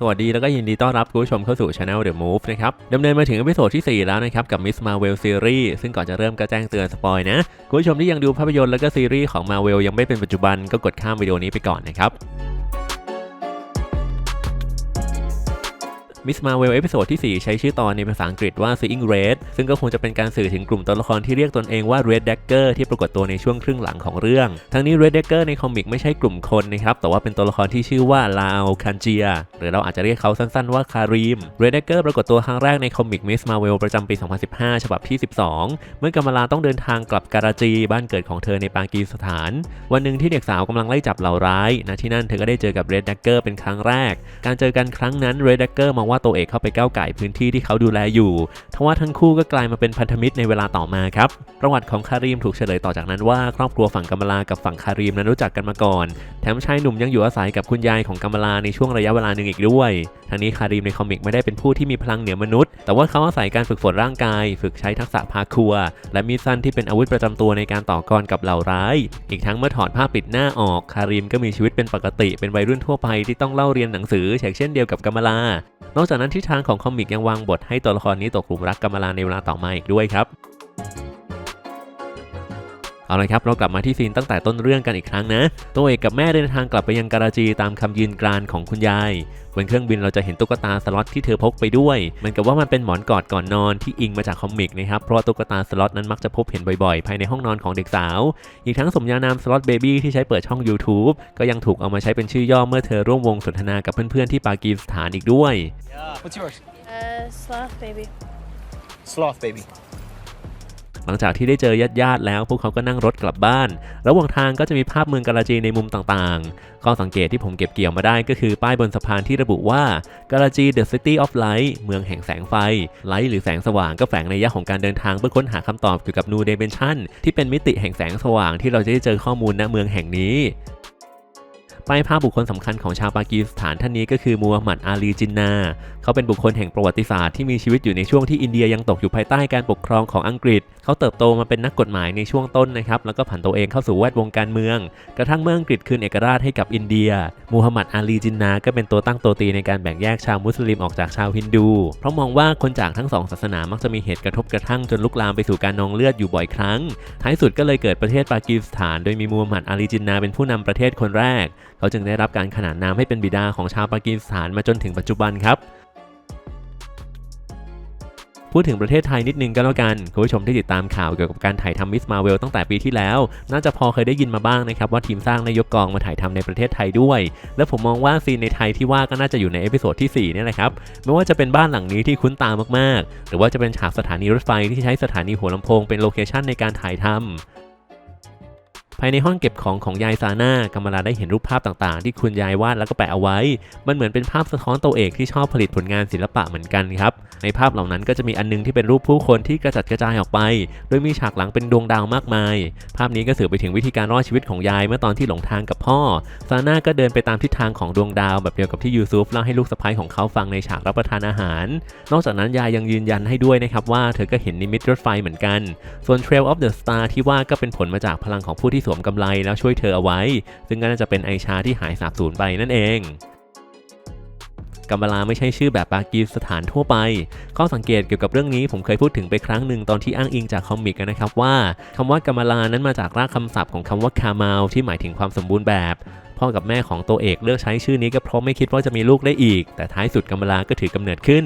สวัสดีแล้วก็ยินดีต้อนรับคุณผู้ชมเข้าสู่ช anel The Move นะครับดำเนินมาถึงอพิโซดที่ 4 แล้วนะครับ กับ Miss Marvel Series ซึ่งก่อนจะเริ่มก็แจ้งเตือนสปอยนะ คุณผู้ชมที่ยังดูภาพยนตร์แล้วก็ซีรีส์ของ Marvel ยังไม่เป็นปัจจุบันก็กดข้ามวิดีโอนี้ไปก่อนนะครับ มิสมาเวลเอพิโซดที่ 4 ใช้ชื่อตอนในภาษาอังกฤษว่า Seeing Red ซึ่งก็คงจะเป็นการสื่อถึงกลุ่มตัวละครที่เรียกตนเองว่า Red Dagger ที่ปรากฏตัวในช่วงครึ่งหลังของเรื่อง ทั้งนี้ Red Dagger ในคอมิกไม่ใช่กลุ่มคนนะครับ แต่ว่าเป็นตัวละครที่ชื่อว่าลาวคันเจีย หรือเราอาจจะเรียกเขาสั้นๆว่าคารีม Red Dagger ปรากฏตัวครั้งแรกในคอมิกมิสมาเวลประจำปี 2015 ฉบับที่ 12 เมื่อกำมลาต้องเดินทางกลับการาจีบ้านเกิดของเธอในปากีสถาน วันหนึ่งที่เด็กสาวกำลังไล่จับเหล่าร้ายณที่นั่นเธอก็ได้เจอกับ Red Dagger เป็นครั้งแรก การเจอกันครั้งนั้น Red Dagger มองว่าตัวเอกเข้าไปก้าวไก่พื้นที่ที่เขาดูแลอยู่ทว่าทั้งคู่ก็กลายมาเป็นพันธมิตรในเวลาต่อมาครับ ประวัติของคารีมถูกเฉลยต่อจากนั้นว่าครอบครัวฝั่งกัมมลากับฝั่งคารีมนั้นรู้จักกันมาก่อน แถมชายหนุ่มยังอยู่อาศัยกับคุณยายของกัมมลาในช่วงระยะเวลาหนึ่งอีกด้วยทั้งนี้คารีมในคอมิกไม่ได้เป็นผู้ที่มีพลังเหนือมนุษย์ แต่ว่าเขาอาศัยการฝึกฝนร่างกาย ฝึกใช้ทักษะพาคัว และมีดสั้นที่เป็นอาวุธประจำตัวในการต่อกรกับเหล่าร้าย อีกทั้งเมื่อถอดผ้าปิดหน้าออก คารีมก็มีชีวิตเป็นปกติ เป็นวัยรุ่นทั่วไปที่ต้องเล่าเรียนหนังสือเช่นเดียวกับกัมลานอกจากนั้นทิศทางของคอมิกยังวางบทให้ตัวละครนี้ตกหลุมรักกัมลาในเวลาต่อมาอีกด้วยครับ เอาละครับเรากลับมาที่ซีนตั้งแต่ต้นเรื่องกันอีกครั้งนะ ตัวเอกกับแม่เดินทางกลับไปยังการาจีตามคำยืนกรานของคุณยายบนเครื่องบินเราจะเห็นตุ๊กตาสล็อตที่เธอพกไปด้วยเหมือนกับว่ามันเป็นหมอนกอดก่อนนอนที่อิงมาจากคอมิกนะครับเพราะว่าตุ๊กตาสล็อตนั้นมักจะพบเห็นบ่อยๆ ภายในห้องนอนของเด็กสาว อีกทั้งสมญานามสล็อตเบบี้ที่ใช้เปิดช่อง YouTube ก็ยังถูกเอามาใช้เป็นชื่อย่อเมื่อเธอร่วมวงสนทนากับเพื่อนๆที่ปากีสถานอีกด้วย What's yours? Uh, sloth baby. Sloth baby. หลังจากที่ได้เจอญาติๆแล้ว พวกเขาก็นั่งรถกลับบ้าน ระหว่างทางก็จะมีภาพเมืองกาลาจีในมุมต่างๆข้อสังเกตที่ผมเก็บเกี่ยวมาได้ก็คือป้ายบนสะพานที่ระบุว่ากาลาจี The City of Light เมืองแห่งแสงไฟ ไลท์หรือแสงสว่างก็แฝงในยะของการเดินทางเพื่อค้นหาคำตอบเกี่ยวกับ New Dimension ที่เป็นมิติแห่งแสงสว่างที่เราจะได้เจอข้อมูลณเมืองแห่งนี้ ป้ายภาพบุคคลสำคัญของชาวปากีสถานท่านนี้ก็คือมูฮัมหมัดอาลีจินนา เขาเป็นบุคคลแห่งประวัติศาสตร์ที่มีชีวิตอยู่ในช่วงที่อินเดียยังตกอยู่ภายใต้การปกครองของอังกฤษ เขาเติบโตมาเป็นนักกฎหมายในช่วงต้นนะครับ แล้วก็ผันตัวเองเข้าสู่แวดวงการเมือง กระทั่งเมื่ออังกฤษคืนเอกราชให้กับอินเดีย มูฮัมหมัดอาลีจินนา ก็เป็นตัวตั้งตัวตีในการแบ่งแยกชาวมุสลิมออกจากชาวฮินดู เพราะมองว่าคนจากทั้งสองศาสนามักจะมีเหตุกระทบกระทั่งจนลุกลามไปสู่การนองเลือดอยู่บ่อยครั้ง ท้ายสุดก็เลยเกิดประเทศปากีสถาน โดยมีมูฮัมหมัดอาลีจินนาเป็นผู้นำประเทศคนแรกเขาจึงได้รับการขนานนามให้เป็นบิดาของชาวปากีสถานมาจนถึงปัจจุบันครับพูดถึงประเทศไทยนิดนึงก็แล้วกัน คุณผู้ชมที่ติดตามข่าวเกี่ยวกับการถ่ายทำมิสมาเวลตั้งแต่ปีที่แล้ว น่าจะพอเคยได้ยินมาบ้างนะครับ ว่าทีมสร้างได้ยกกองมาถ่ายทำในประเทศไทยด้วย และผมมองว่าซีนในไทยที่ว่าก็น่าจะอยู่ในเอพิโซดที่4นี่แหละครับ ไม่ว่าจะเป็นบ้านหลังนี้ที่คุ้นตามากๆ หรือว่าจะเป็นฉากสถานีรถไฟที่ใช้สถานีหัวลำโพงเป็นโลเคชันในการถ่ายทำ ภายในห้องเก็บของของยายซาน่ากำมลาได้เห็นรูปภาพต่างๆ ที่คุณยายวาดแล้วก็แปะเอาไว้ มันเหมือนเป็นภาพสะท้อนตัวเอกที่ชอบผลิตผลงานศิลปะเหมือนกันครับ ในภาพเหล่านั้นก็จะมีอันนึงที่เป็นรูปผู้คนที่กระจัดกระจายออกไป โดยมีฉากหลังเป็นดวงดาวมากมาย ภาพนี้ก็สื่อไปถึงวิธีการรอดชีวิตของยายเมื่อตอนที่หลงทางกับพ่อ ซาน่าก็เดินไปตามทิศทางของดวงดาวแบบเดียวกับที่ยูซุฟเล่าให้ลูกสะใภ้ของเขาฟังในฉากรับประทานอาหาร นอกจากนั้นยายยังยืนยันให้ด้วยนะครับว่าเธอก็เห็นนิมิตรถไฟเหมือนกัน ส่วน Trail of the Star ที่ว่าก็เป็นผลมาจากพลังของผู้ที่สวมกำไลแล้วช่วยเธอเอาไว้ ซึ่งก็น่าจะเป็นไอชาที่หายสาบสูญไปนั่นเองกัมบาลาไม่ใช่ชื่อแบบปากีสถานทั่วไป ข้อสังเกตเกี่ยวกับเรื่องนี้ผมเคยพูดถึงไปครั้งหนึ่งตอนที่อ้างอิงจากคอมิกนะครับว่าคำว่ากัมบาลานั้นมาจากรากคำศัพท์ของคำว่าคามาลที่หมายถึงความสมบูรณ์แบบ พ่อกับแม่ของตัวเอกเลือกใช้ชื่อนี้ก็เพราะไม่คิดว่าจะมีลูกได้อีก แต่ท้ายสุดกัมบลาก็ถือกำเนิดขึ้น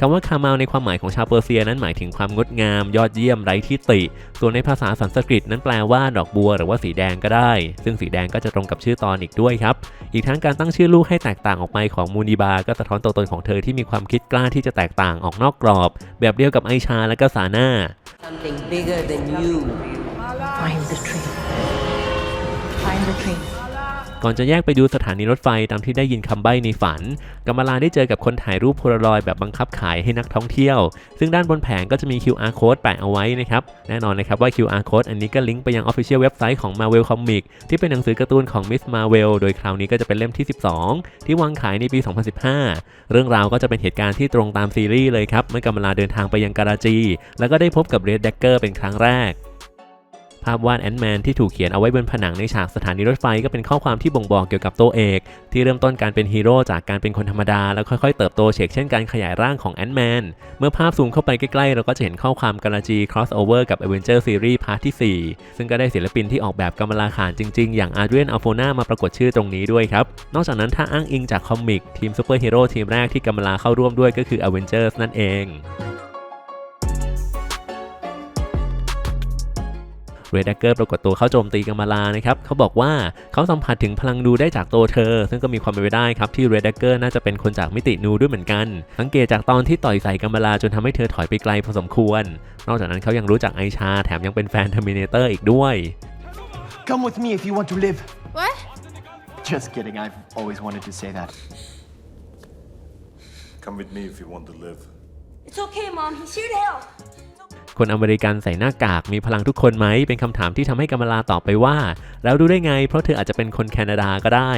คำว่าคามาลในความหมายของชาวเปอร์เซียนั้นหมายถึงความงดงาม ยอดเยี่ยมไร้ที่ติ ส่วนในภาษาสันสกฤตนั้นแปลว่าดอกบัวหรือว่าสีแดงก็ได้ ซึ่งสีแดงก็จะตรงกับชื่อตอนอีกด้วยครับ อีกทั้งการตั้งชื่อลูกให้แตกต่างออกไปของมูนีบา ก็สะท้อนตัวตนของเธอที่มีความคิดกล้าที่จะแตกต่างออกนอกกรอบ แบบเดียวกับไอชาและก็ซาน่า Something bigger than you. Find the tree. Find the tree. ก่อนจะแยกไปดูสถานีรถไฟตามที่ได้ยินคำใบ้ในฝันกัมาลาได้เจอกับคนถ่ายรูปโพลารอยด์แบบบังคับขายให้นักท่องเที่ยว ซึ่งด้านบนแผงก็จะมี QR code แปะเอาไว้นะครับ แน่นอนนะครับว่า QR code อันนี้ก็ลิงก์ไปยัง Official เว็บไซต์ของ Marvel Comic ที่เป็นหนังสือการ์ตูนของ Miss Marvel โดยคราวนี้ก็จะเป็นเล่มที่ 12 ที่วางขายในปี 2015 เรื่องราวก็จะเป็นเหตุการณ์ที่ตรงตามซีรีส์เลยครับเมื่อกัมาลาเดินทางไปยังการาจี แล้วก็ได้พบกับ Red Dagger เป็นครั้งแรก ภาพวาดแอนด์แมนที่ถูกเขียนเอาไว้บนผนังในฉากสถานีรถไฟก็เป็นข้อความที่บ่งบอกเกี่ยวกับตัวเอก ที่เริ่มต้นการเป็นฮีโร่จากการเป็นคนธรรมดา แล้วค่อยๆเติบโตเฉกเช่นการขยายร่างของแอนด์แมนเมื่อภาพซูมเข้าไปใกล้ๆ เราก็จะเห็นข้อความกาลาจี crossover กับ Avenger Series พาร์ทที่ 4 ซึ่งก็ได้ศิลปินที่ออกแบบกำมะลาขานจริงๆ อย่างอาร์เรียนอัลโฟนามาปรากฏชื่อตรงนี้ด้วยครับ นอกจากนั้นถ้าอ้างอิงจากคอมิกทีมซูเปอร์ฮีโร่ทีมแรกที่กำมะลาเข้าร่วมด้วยก็คือ Avengers นั่นเอง เรดเกอร์ปรากฏตัวเข้าโจมตีกัมมาลานะครับเขาบอกว่าเขาสัมผัสถึงพลังนูได้จากตัวเธอ ซึ่งก็มีความเป็นไปได้ครับที่เรดเกอร์น่าจะเป็นคนจากมิตินูด้วยเหมือนกัน สังเกตจากตอนที่ต่อยใส่กัมมาลาจนทำให้เธอถอยไปไกลพอสมควร นอกจากนั้นเขายังรู้จักไอชา แถมยังเป็นแฟนเทอร์มินเตอร์อีกด้วย Come with me if you want to live. What? Just kidding. I've always wanted to say that. Come with me if you want to live. It's okay, Mom. He's here to help. คนอเมริกันใส่หน้ากากมีพลังทุกคนไหม เป็นคำถามที่ทำให้กัมลาตอบไปว่า แล้วรู้ได้ไง เพราะเธออาจจะเป็นคนแคนาดาก็ได้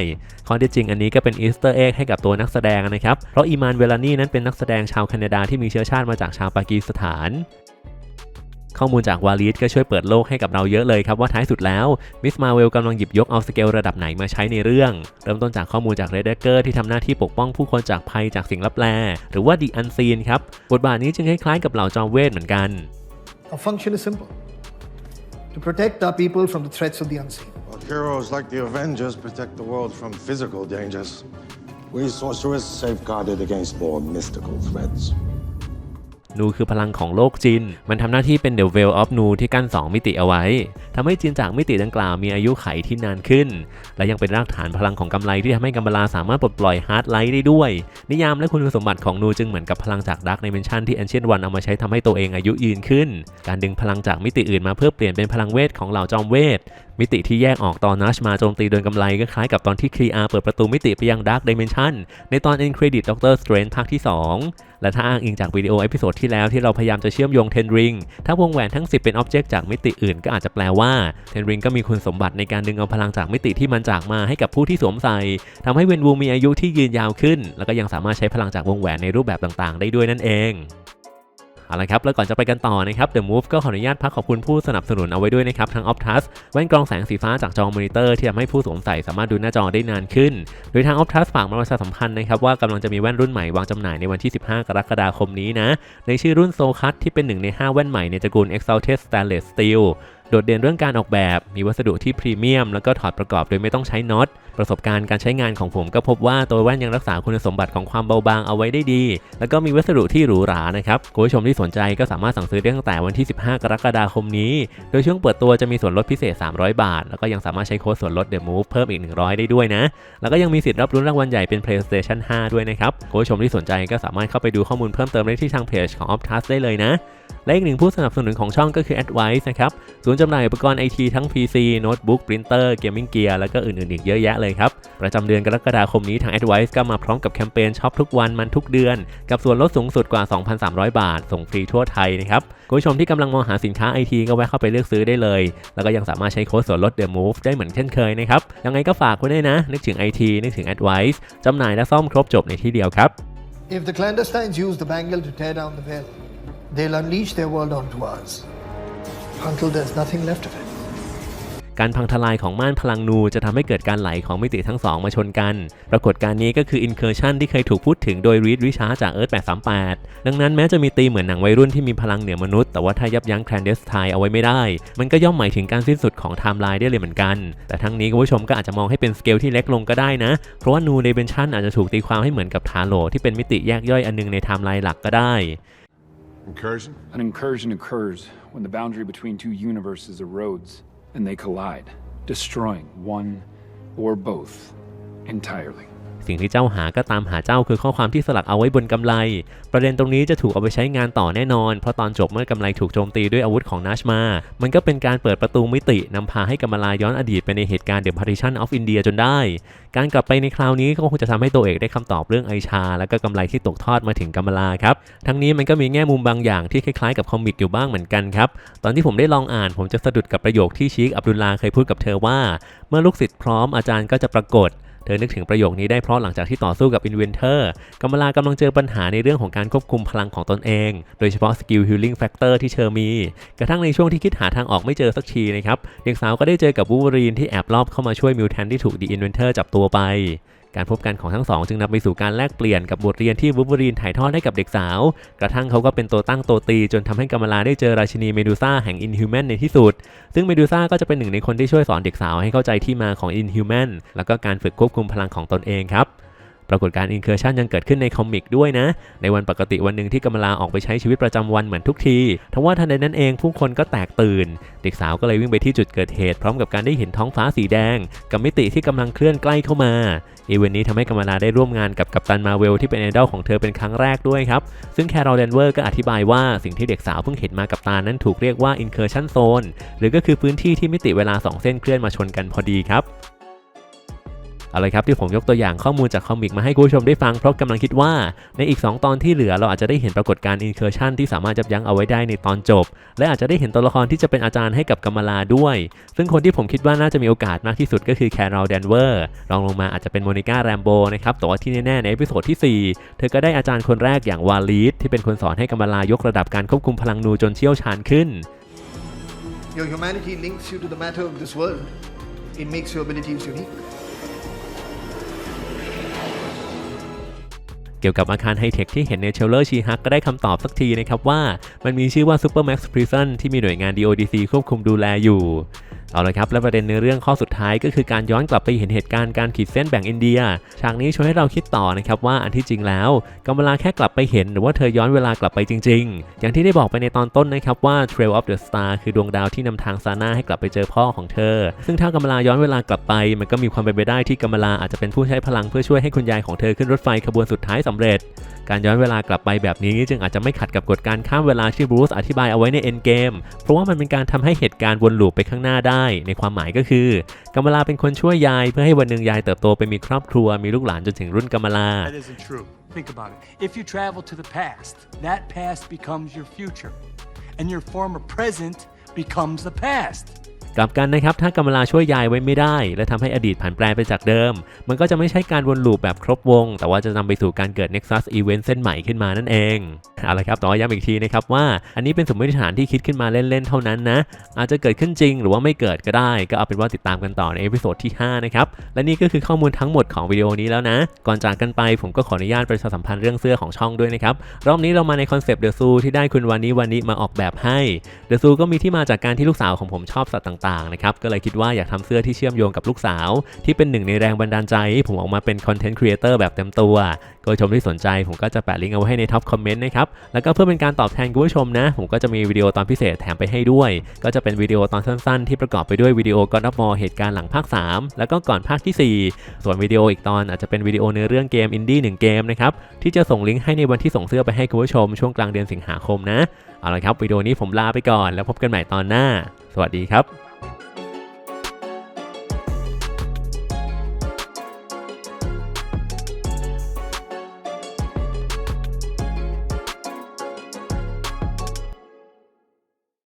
ข้อเท็จจริงอันนี้ก็เป็นอีสเตอร์เอ็กให้กับตัวนักแสดงนะครับ เพราะอีมานเวลานี่นั้นเป็นนักแสดงชาวแคนาดาที่มีเชื้อชาติมาจากชาวปากีสถานข้อมูลจากวาลีดก็ช่วยเปิดโลกให้กับเราเยอะเลยครับว่าท้ายสุดแล้วมิสมาเวลกำลังหยิบยกเอาสเกลระดับไหนมาใช้ในเรื่อง เริ่มต้นจากข้อมูลจากเรเดเกอร์ที่ทำหน้าที่ปกป้องผู้คนจากภัยจากสิ่งลับแล หรือว่าดีอันซีนครับบทบาทนี้จึงคล้ายๆกับเหล่าจอมเวทเหมือนกัน Our function is simple to protect our people from the threats of the unseen. While heroes like the Avengers protect the world from physical dangers, we sorcerers safeguard it against more mystical threats. นูคือพลังของโลกจิน มันทำหน้าที่เป็น The Veil of Nu ที่กั้น 2 มิติเอาไว้ทำให้จินจากมิติดังกล่าวมีอายุไขที่นานขึ้น และยังเป็นรากฐานพลังของกำไลที่ทำให้กัมบลาสามารถปลดปล่อยฮาร์ดไลท์ได้ด้วย นิยามและคุณสมบัติของนูจึงเหมือนกับพลังจากดักในเมนชั่นที่ Ancient One เอามาใช้ทำให้ตัวเองอายุยืนขึ้น การดึงพลังจากมิติอื่นมาเพื่อเปลี่ยนเป็นพลังเวทของเหล่าจอมเวท มิติที่แยกออกตอนนัชมาโจมตีโดนกำไลก็คล้ายกับตอนที่ครีอาเปิดประตูมิติไปยังดาร์ d ดเมนชันในตอน End Credit Doctor Strange ภาคที่ 2 และถ้าอ้างอิงจากวิดีโอเอพิโซดที่แล้วที่เราพยายามจะเชื่อมโยงเทนริงถ้าวงแหวนทั้ง 10 เป็นอ็อบเจกต์จากมิติอื่นก็อาจจะแปลว่าเทนริงก็มีคุณสมบัติในการดึงเอาพลังจากมิติที่มันจากมาให้กับผู้ที่สวมใส่ทำให้เวนวูมีอายุที่ยืนยาวขึ้น แล้วก็ยังสามารถใช้พลังจากวงแหวนในรูปแบบต่างๆ ได้ด้วยนั่นเอง เอาละครับแล้วก่อนจะไปกันต่อนะครับ The Move ก็ขออนุญาตพักขอบคุณผู้สนับสนุนเอาไว้ด้วยนะครับทั้ง Optus แว่นกรองแสงสีฟ้าจากจอมอนิเตอร์ที่ทำให้ผู้สวมใส่สามารถดูหน้าจอได้นานขึ้น โดยทาง Optus ฝากมาประชาสัมพันธ์นะครับว่ากำลังจะมีแว่นรุ่นใหม่วางจำหน่ายในวันที่ 15 กรกฎาคมนี้นะในชื่อรุ่นโซคัตที่เป็นหนึ่งใน 5 แว่นใหม่ในตระกูล Exalted Stainless Steel โดดเด่นเรื่องการออกแบบ มีวัสดุที่พรีเมียม แล้วก็ถอดประกอบโดยไม่ต้องใช้น็อต ประสบการณ์การใช้งานของผมก็พบว่าตัวแว่นยังรักษาคุณสมบัติของความเบาบางเอาไว้ได้ดี แล้วก็มีวัสดุที่หรูหรานะครับคุณผู้ชมที่สนใจก็สามารถสั่งซื้อได้ตั้งแต่วันที่ 15 กรกฎาคมนี้ โดยช่วงเปิดตัวจะมีส่วนลดพิเศษ 300 บาท แล้วก็ยังสามารถใช้โค้ดส่วนลด The Move เพิ่มอีก 100 ได้ด้วยนะ แล้วก็ยังมีสิทธิ์รับลุ้นรางวัลใหญ่เป็น PlayStation 5 ด้วยนะครับคุณผู้ชมที่สนใจก็สามารถเข้าไปดูข้อมูลเพิ่มเติมได้ที่ทางเพจของ Optus ได้เลยนะ และอีกหนึ่งผู้สนับสนุนของช่องก็คือ Advice นะครับศูนย์จำหน่ายอุปกรณ์ไอทีทั้ง PC โน้ตบุ๊กปรินเตอร์เกมมิ่งเกียร์แล้วก็อื่นๆอีกเยอะแยะเลยครับ ประจำเดือนกรกฎาคมนี้ทาง Advice ก็มาพร้อมกับแคมเปญช็อปทุกวันมันทุกเดือน กับส่วนลดสูงสุดกว่า 2,300 บาท ส่งฟรีทั่วไทยนะครับคุณผู้ชมที่กำลังมองหาสินค้าไอทีก็แวะเข้าไปเลือกซื้อได้เลย แล้วก็ยังสามารถใช้โค้ดส่วนลด The Move ได้เหมือนเช่นเคยนะครับยังไงก็ฝากไว้ด้วยนะ นึกถึง IT นึกถึง Advice จำหน่ายและซ่อมครบจบในที่เดียวครับ If the clandestines use the bangle to tear down the veil, they'll unleash their world onto us until there's nothing left of it. การพังทลายของม่านพลังนูจะทำให้เกิดการไหลของมิติทั้งสองมาชนกัน ปรากฏการณ์นี้ก็คือ Incursion ที่เคยถูกพูดถึงโดยรีดริชาร์จาก Earth 838 ดังนั้นแม้จะมีตีเหมือนหนังวัยรุ่นที่มีพลังเหนือมนุษย์ แต่ว่าถ้ายับยั้ง Clandestine เอาไว้ไม่ได้ มันก็ย่อมหมายถึงการสิ้นสุดของไทม์ไลน์ได้เลยเหมือนกัน แต่ทั้งนี้คุณผู้ชมก็อาจจะมองให้เป็นสเกลที่เล็กลงก็ได้นะ เพราะว่านูในเบนชันอาจจะถูกตีความให้เหมือนกับทาโลที่เป็นมิติแยกย่อยอันนึงในไทม์ไลน์หลักก็ได้ Incursion? An incursion occurs when the boundary between two universes erodes and they collide, destroying one or both entirely. สิ่งที่เจ้าหาก็ตามหาเจ้าคือข้อความที่สลักเอาไว้บนกำไล ประเด็นตรงนี้จะถูกเอาไปใช้งานต่อแน่นอน เพราะตอนจบเมื่อกำไลถูกโจมตีด้วยอาวุธของนัชมา มันก็เป็นการเปิดประตูมิตินำพาให้กัมลาย้อนอดีตไปในเหตุการณ์ The Partition of India จนได้ การกลับไปในคราวนี้ก็คงจะทำให้ตัวเอกได้คำตอบเรื่องไอชา และก็กำไลที่ตกทอดมาถึงกัมลาครับ ทั้งนี้มันก็มีแง่มุมบางอย่างที่คล้ายๆกับคอมิกอยู่บ้างเหมือนกันครับ ตอนที่ผมได้ลองอ่านผมจะสะดุดกับประโยคที่ชีคอับดุลลาเคยพูดกับเธอว่า เมื่อลูกศิษย์พร้อมอาจารย์ก็จะปรากฏ เธอนึกถึงประโยคนี้ได้เพราะหลังจากที่ต่อสู้กับอินเวนเตอร์กัมมลากำลังเจอปัญหาในเรื่องของการควบคุมพลังของตนเอง โดยเฉพาะสกิลฮิลิ่งแฟกเตอร์ที่เธอมี กระทั่งในช่วงที่คิดหาทางออกไม่เจอสักทีนะครับเด็กสาวก็ได้เจอกับวูล์ฟเวอรีนที่แอบลอบเข้ามาช่วยมิวแทนที่ถูกดีอินเวนเตอร์จับตัวไป การพบกันของทั้งสองจึงนำไปสู่การแลกเปลี่ยนกับบทเรียนที่วูบูรีนถ่ายทอดให้กับเด็กสาว กระทั่งเขาก็เป็นตัวตั้งตัวตี จนทำให้กัมมาลาได้เจอราชินีเมดูซ่าแห่งอินฮิวแมนในที่สุด ซึ่งเมดูซ่าก็จะเป็นหนึ่งในคนที่ช่วยสอนเด็กสาวให้เข้าใจที่มาของอินฮิวแมนแล้วก็การฝึกควบคุมพลังของตนเองครับ ปรากฏการณ์ Incursion ยังเกิดขึ้นในคอมิกด้วยนะ ในวันปกติวันหนึ่งที่กัมลาออกไปใช้ชีวิตประจำวันเหมือนทุกทีทว่าทันใดนั้นเองผู้คนก็แตกตื่น เด็กสาวก็เลยวิ่งไปที่จุดเกิดเหตุ พร้อมกับการได้เห็นท้องฟ้าสีแดง กับมิติที่กำลังเคลื่อนใกล้เข้ามาอีเวนต์นี้ทำให้กัมลาได้ร่วมงานกับกัปตันมาเวลที่เป็นไอดอลของเธอเป็นครั้งแรกด้วยครับ ซึ่งแคโรลเดนเวอร์ก็อธิบายว่าสิ่งที่เด็กสาวเพิ่งเห็นมากับตานั้นถูกเรียกว่า Incursion Zone หรือก็คือพื้นที่ที่มิติเวลา 2 เส้นเคลื่อนมาชนกันพอดีครับ เอาเลยครับที่ผมยกตัวอย่างข้อมูลจากคอมิกมาให้คุณผู้ชมได้ฟังเพราะกำลังคิดว่า ในอีก 2 ตอนที่เหลือเราอาจจะได้เห็นปรากฏการณ์ Incursion ที่สามารถยับยั้งเอาไว้ได้ในตอนจบ และอาจจะได้เห็นตัวละครที่จะเป็นอาจารย์ให้กับกัมลาด้วย ซึ่งคนที่ผมคิดว่าน่าจะมีโอกาสมากที่สุดก็คือแคโรลเดนเวอร์รองลงมาอาจจะเป็นโมนิก้าแรมโบนะครับแต่ว่าที่แน่ๆในเอพิโซดที่ 4 เธอก็ได้อาจารย์คนแรกอย่างวาลีดที่เป็นคนสอนให้กัมลายกระดับการควบคุมพลังนูจนเชี่ยวชาญขึ้น Your humanity links you to the matter of this world. It makes your abilities unique. เกี่ยวกับอาคารไฮเทคที่เห็นในเชลเลอร์ชีฮักก็ได้คำตอบสักทีนะครับว่ามันมีชื่อว่า Supermax Prison ที่มีหน่วยงาน DODC ควบคุมดูแลอยู่เอาละครับและประเด็นในเรื่องข้อสุดท้ายก็คือการย้อนกลับไปเห็นเหตุการณ์การขีดเส้นแบ่งอินเดีย ฉากนี้ช่วนให้เราคิดต่อนะครับว่าอันที่จริงแล้วกัมเวลาแค่กลับไปเห็นหรือว่าเธอย้อนเวลากลับไปจริง ๆ อย่างที่ได้บอกไปในตอนต้นนะครับว่า Trail of the Star คือดวงดาวที่นำทางซาน่าให้กลับไปเจอพ่อของเธอ ซึ่งถ้ากัมเวลาย้อนเวลากลับไป มันก็มีความเป็นไปได้ที่กัมเวลาอาจจะเป็นผู้ใช้พลังเพื่อช่วยให้คุณยายของเธอขึ้นรถไฟขบวนสุดท้ายสำเร็จ การย้อนเวลากลับไปแบบนี้จึงอาจจะไม่ขัดกับกฎการข้ามเวลาที่บรูซอธิบายเอาไว้ใน Endgame เพราะว่ามันเป็นการทำให้เหตุการณ์วนลูปไปข้างหน้าได้ ในความหมายก็คือกัมมาลาเป็นคนช่วยยาย เพื่อให้วันหนึ่งยายเติบโตไปมีครอบครัวมีลูกหลานจนถึงรุ่นกัมมาลา Think about it. If you travel to the past, that past becomes your future, and your former present becomes the past. กลับกันนะครับถ้ากัมมลาช่วยยายไว้ไม่ได้ และทำให้อดีตผันแปรไปจากเดิม มันก็จะไม่ใช่การวนลูปแบบครบวง แต่ว่าจะนำไปสู่การเกิด Nexus Event เส้นใหม่ขึ้นมานั่นเองเอาละครับต่ว่าย้ำอีกทีนะครับว่าอันนี้เป็นสมมติฐานที่คิดขึ้นมาเล่นๆเท่านั้นนะอาจจะเกิดขึ้นจริงหรือว่าไม่เกิดก็ได้ ก็เอาเป็นว่าติดตามกันต่อในเอพิโซดที่5นะครับและนี่ก็คือข้อมูลทั้งหมดของวิดีโอนี้แล้วนะ ก่อนจากกันไปผมก็ขออนุญาตประชาสัมพันธ์เรื่องเสื้อของช่องด้วยนะครับรอบนี้เรามาในคอนเซปต์เดอะซูที่ได้คุณวันนี้วันนี้มาออกแบบให้เดอะซูก็มีที่มาจากการที่ลูกสาวของผมชอบสัตว์ต่างๆนะครับก็เลยคิดว่าอยากทำเสื้อที่เชื่อมโยงกับลูกสาว ที่เป็นหนึ่งในแรงบันดาลใจให้ผมออกมาเป็นคอนเทนต์ครีเอเตอร์แบบเต็มตัว ก็ชมที่สนใจผมก็จะแปะลิงก์เอาไว้ให้ในท็อปคอมเมนต์นะครับแล้วก็เพื่อเป็นการตอบแทนคุณผู้ชมนะ ผมก็จะมีวิดีโอตอนพิเศษแถมไปให้ด้วย ก็จะเป็นวิดีโอตอนสั้นๆ ที่ประกอบไปด้วยวิดีโอ God of War เหตุการณ์หลังภาค 3 แล้วก็ก่อนภาคทีสี่ 4 ส่วนวิดีโออีกตอนอาจจะเป็นวิดีโอเนื้อเรื่องเกมอินดี้หนึ่งเกมนะครับที่จะส่งลิงก์ให้ในวันที่ส่งเสื้อไปให้คุณผู้ชมช่วงกลางเดือนสิงหาคมนะ เอาละครับวิดีโอนี้ผมลาไปก่อนแล้วพบกันใหม่ตอนหน้า สวัสดีครับ